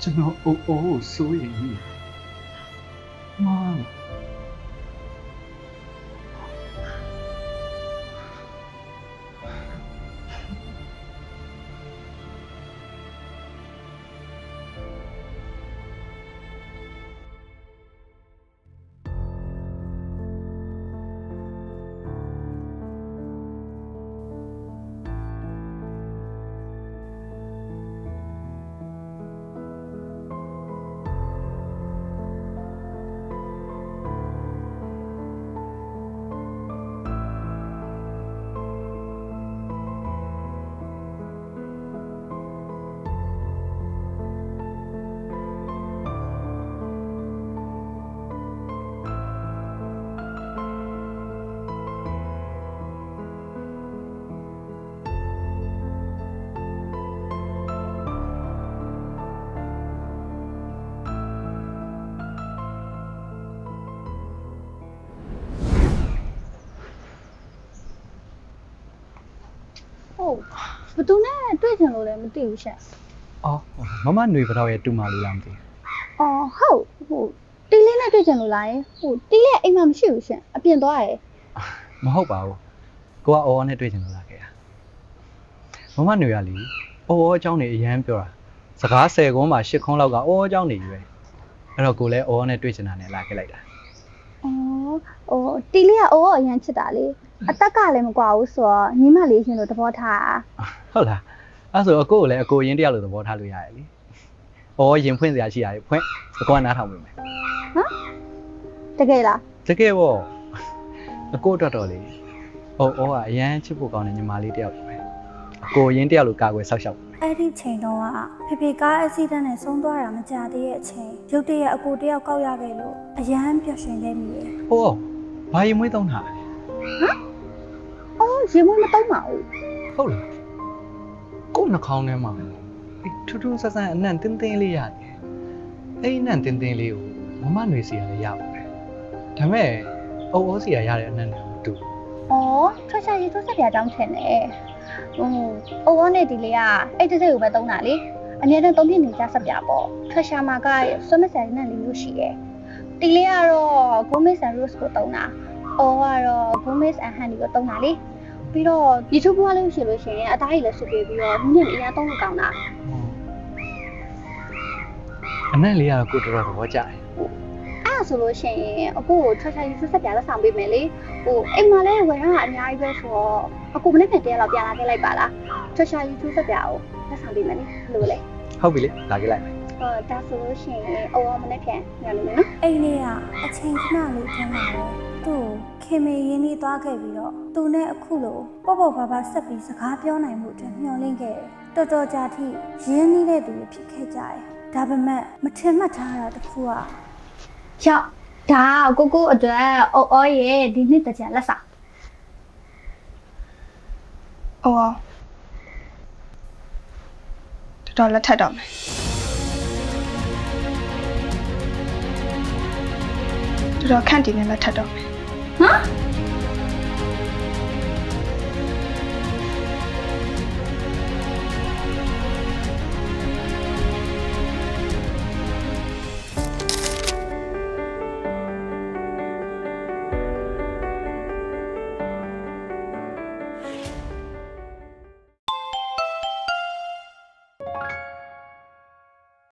ကျွန်တော်အိုးအိုးစိုးရိမ်နေမှာ ဟုတ်ဘသူနဲ့တွေ့ချင်လို့လည်းမသိဘူးရှင့် အော်မမຫນွေပတော်ရဲ့တူမလေးလားမသိဘူး အော်ဟုတ်ဟိုတီလေးနဲ့တွေ့ချင်လို့လားယဟိုတီလေးအိမ်မှာမရှိဘူးရှင့်အပြင်သွားရယ် မဟုတ်ပါဘူးကိုကအော်အော်နဲ့တွေ့ချင်လို့လာခဲ့တာမမຫນွေကလေအော်အော်အကြောင်းနေအရန်ပြောတာစကား10ခွန်းမှာ10ခွန်းလောက်ကအော်အော်အကြောင်းနေယူပဲအဲ့တော့ကိုလည်းအော်အော်နဲ့တွေ့ချင်တာနဲ့လာခဲ့လိုက်တာ အော်ဟိုတီလေးကအိုးအရန်ချစ်တာလေ အသက်ကလည်းမကွာဘူးဆိုတော့ညီမလေးရှင်လို့သဘောထားတာဟုတ်လားအဲ့ဆိုအကိုကိုလည်းအကိုရင်းတယောက်လိုသဘောထားလို့ရတယ်လေအော်ရင်ဖွင့်စရာရှိရတယ်ဖွင့်အကောကနားထောင်ပေးမယ်တကယ်လားတကယ်ပေါ့အကိုအတွက်တော့လေအော်အော်ကအရန်ချစ်ဖို့ကောင်းတဲ့ညီမလေးတယောက်ပဲအကိုရင်းတယောက်လိုကာကွယ်ဆောက်ရှောက်အဲ့ဒီချိန်တော့ကဖေဖေကားအက်ဆီဒန့်နဲ့ဆုံးသွားတာမကြသေးတဲ့အချိန်ရုတ်တရက်အကိုတယောက်ကောက်ရခဲ့လို့အရန်ပျော်ရွှင်ခဲ့မိတယ်ဟိုဘာရင်မွေးသုံးတာလဲ အော်ရေမွေးမတုံးပါဘူးဟုတ်လားကို့နှာခေါင်းထဲမှာအေးထူးထူးဆန်းဆန်းအနံ့တင်းတင်းလေးရတယ်အဲ့ဒီအနံ့တင်းတင်းလေးကိုမမຫນွေစီကလည်းရပါတယ်ဒါပေမဲ့အိုးအိုးစီကရတဲ့အနံ့နဲ့မတူဘူးအော်ထွက်ချာရေထိုးဆက်ပြတောင်းထင်တယ်ဟိုအိုးဝနဲ့တီလေးကအဲ့တစ်စိတ်ကိုပဲတုံးတာလေအများနဲ့သုံးပြနေကြဆက်ပြပေါ့ထွက်ချာမှာကဆွမဆန်နဲ့လေးလို့ရှိတယ်တီလေးကတော့ Gomez and Rose ကိုတုံးတာ အော်ကတော့ Gomez and Honey ကိုတုံးတာလေပြီးတော့ YouTube ကလို့ရှိလို့ရှိရင်အသားကြီးလည်းဆွပြေးပြီးတော့နည်းနည်းအရာတုံးလို့ကောင်းတာအနံ့လေးကတော့ကိုတော်တော်သဘောကျတယ်အဲ့ဒါဆိုလို့ရှိရင်အကိုကိုထွက်ချာရေထိုးဆက်ပြလက်ဆောင်ပေးမယ်လေဟိုအိမ်မှာလည်းဝယ်ရတာအများကြီးပဲဆိုတော့အကိုမနေ့ကတည်းကလောက်ပြန်လာခဲ့လိုက်ပါလားထွက်ချာရေထိုးဆက်ပြကိုလက်ဆောင်ပေးမယ်လေလို့လေဟုတ်ပြီလေလာခဲ့လိုက်မယ်ဟောဒါဆိုလို့ရှိရင်အော်မနေ့ပြန်ညနေမယ်နော်အိမ်လေးကအချိန်ခဏလေးထမ်းလာတော့ သူ့ကိုခင်မေရင်းနှီးသွားခဲ့ပြီးတော့သူနဲ့အခုလိုပေါ့ပေါ့ပါပါဆက်ပြီးစကားပြောနိုင်မှုအတွက်မျှော်လင့်ခဲ့တယ်တော်တော်ကြာထိရင်းနှီးတဲ့သူတွေဖြစ်ခဲ့ကြတယ်ဒါပေမဲ့မထင်မှတ်ထားတာတစ်ခုကရောက်ဒါကိုကိုအတွက်အော်အော်ရဲ့ဒီနှစ်တကြလက်ဆောင်။အော်တော်တော်လက်ထက်တော့မယ်။တော်တော်ခန့်တည်နေလက်ထက်တော့မယ် ဟမ်